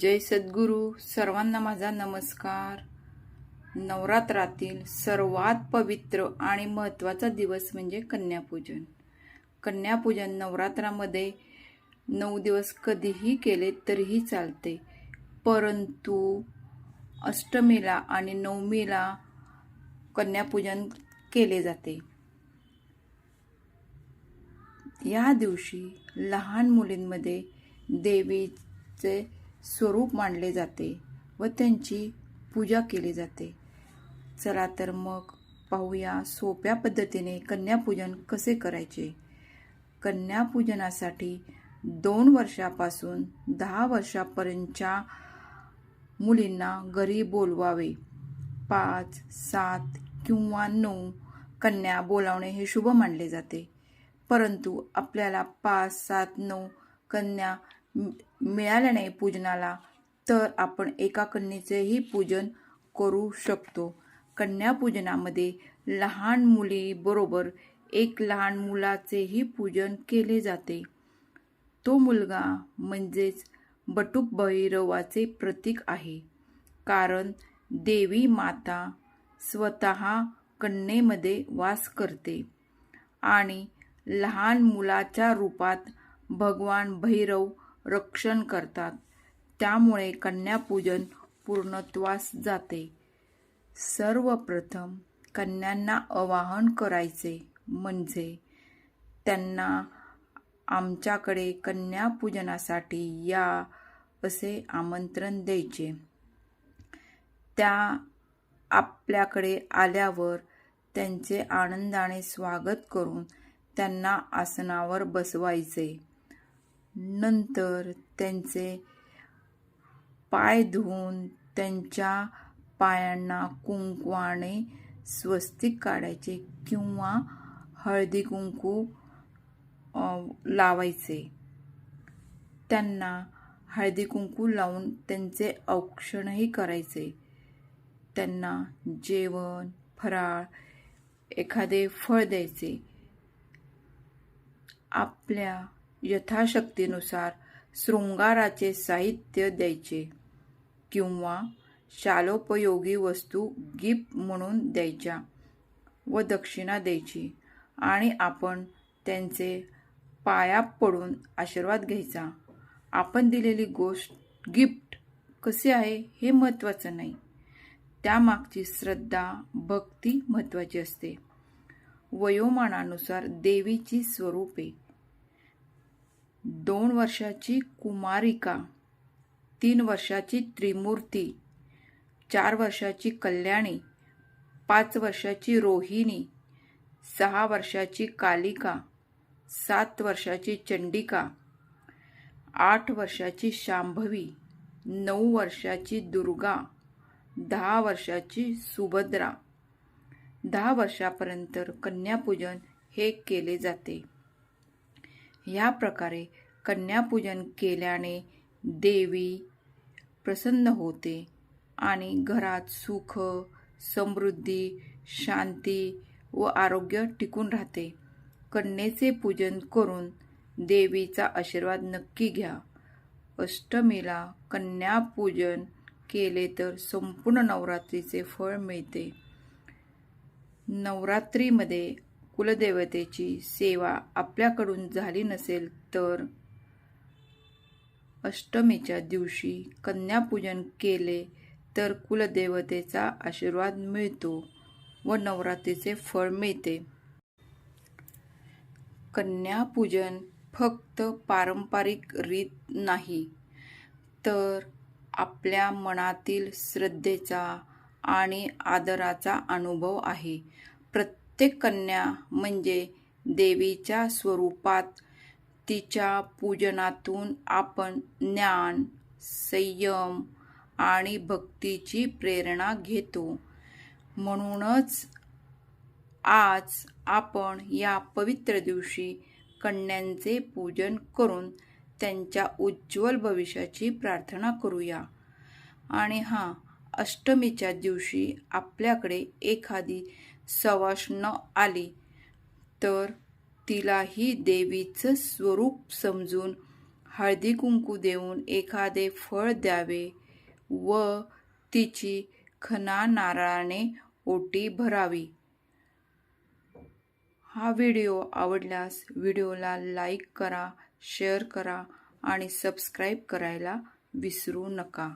जय सद्गुरू सर्वांना माझा नमस्कार. नवरात्रातील सर्वात पवित्र आणि महत्त्वाचा दिवस म्हणजे कन्यापूजन. कन्यापूजन नवरात्रामध्ये नऊ दिवस कधीही केले तरीही चालते. परंतु अष्टमीला आणि नवमीला कन्यापूजन केले जाते. या दिवशी लहान मुलींमध्ये देवीचे स्वरूप मानले जाते व त्यांची पूजा केली जाते. चला तर मग पाहूया सोप्या पद्धतीने कन्यापूजन कसे करायचे. कन्यापूजनासाठी दोन वर्षापासून दहा वर्षापर्यंतच्या मुलींना घरी बोलवावे. पाच सात किंवा नऊ कन्या बोलावणे हे शुभ मानले जाते. परंतु आपल्याला पाच सात नऊ कन्या मिळाल्या नाही पूजनाला तर आपण एका कन्येचेही पूजन करू शकतो. कन्यापूजनामध्ये लहान मुलीबरोबर एक लहान मुलाचेही पूजन केले जाते. तो मुलगा म्हणजेच बटुक भैरवाचे प्रतीक आहे कारण देवी माता स्वतः कन्येमध्ये वास करते आणि लहान मुलाच्या रूपात भगवान भैरव रक्षण करतात. त्यामुळे कन्यापूजन पूर्णत्वास जाते. सर्वप्रथम कन्यांना आवाहन करायचे म्हणजे त्यांना आमच्याकडे कन्यापूजनासाठी या असे आमंत्रण द्यायचे. त्या आपल्याकडे आल्यावर त्यांचे आनंदाने स्वागत करून त्यांना आसनावर बसवायचे. नंतर त्यांचे पाय धुवून त्यांच्या पायांना कुंकवाने स्वस्तिक काढायचे किंवा हळदी कुंकू लावायचे. त्यांना हळदी कुंकू लावून त्यांचे औक्षणही करायचे. त्यांना जेवण फराळ एखादे फळ द्यायचे. आपल्या यथाशक्तीनुसार शृंगाराचे साहित्य द्यायचे किंवा शालोपयोगी वस्तू गिफ्ट म्हणून द्यायच्या व दक्षिणा द्यायची आणि आपण त्यांचे पाया पडून आशीर्वाद घ्यायचा. आपण दिलेली गोष्ट गिफ्ट कसे आहे हे महत्त्वाचं नाही. त्यामागची श्रद्धा भक्ती महत्त्वाची असते. वयोमानानुसार देवीची स्वरूपे दोन वर्षाची कुमारिका तीन वर्षाची त्रिमूर्ती चार वर्षाची कल्याणी पाच वर्षाची रोहिणी सहा वर्षाची कालिका सात वर्षाची चंडिका आठ वर्षाची शांभवी नऊ वर्षाची दुर्गा दहा वर्षाची सुभद्रा. दहा वर्षापर्यंत कन्यापूजन हे केले जाते. या प्रकारे कन्यापूजन केल्याने देवी प्रसन्न होते आणि घरात सुख समृद्धी शांती व आरोग्य टिकून राहते. कन्येचे पूजन करून देवीचा आशीर्वाद नक्की घ्या. अष्टमीला कन्यापूजन केले तर संपूर्ण नवरात्रीचे फळ मिळते. नवरात्रीमध्ये कुलदेवतेची सेवा आपल्याकडून झाली नसेल तर? अष्टमीच्या दिवशी कन्यापूजन केले तर कुलदेवतेचा आशीर्वाद मिळतो व नवरात्रीचे फळ मिळते. कन्यापूजन फक्त पारंपरिक रीत नाही तर आपल्या मनातील श्रद्धेचा आणि आदराचा अनुभव आहे. प्रत्येक कन्या म्हणजे देवीच्या स्वरूपात तिच्या पूजनातून आपण ज्ञान संयम आणि भक्तीची प्रेरणा घेतो. म्हणूनच आज आपण या पवित्र दिवशी कन्यांचे पूजन करून त्यांच्या उज्ज्वल भविष्याची प्रार्थना करूया. आणि हां अष्टमीच्या दिवशी आपल्याकडे एखादी सवाष्ण आली तर तिलाही देवीचं स्वरूप समजून हळदी कुंकू देऊन एखादे फळ द्यावे व तिची खना नारळाने ओटी भरावी. हा व्हिडिओ आवडल्यास व्हिडिओला लाईक करा शेअर करा आणि सबस्क्राईब करायला विसरू नका.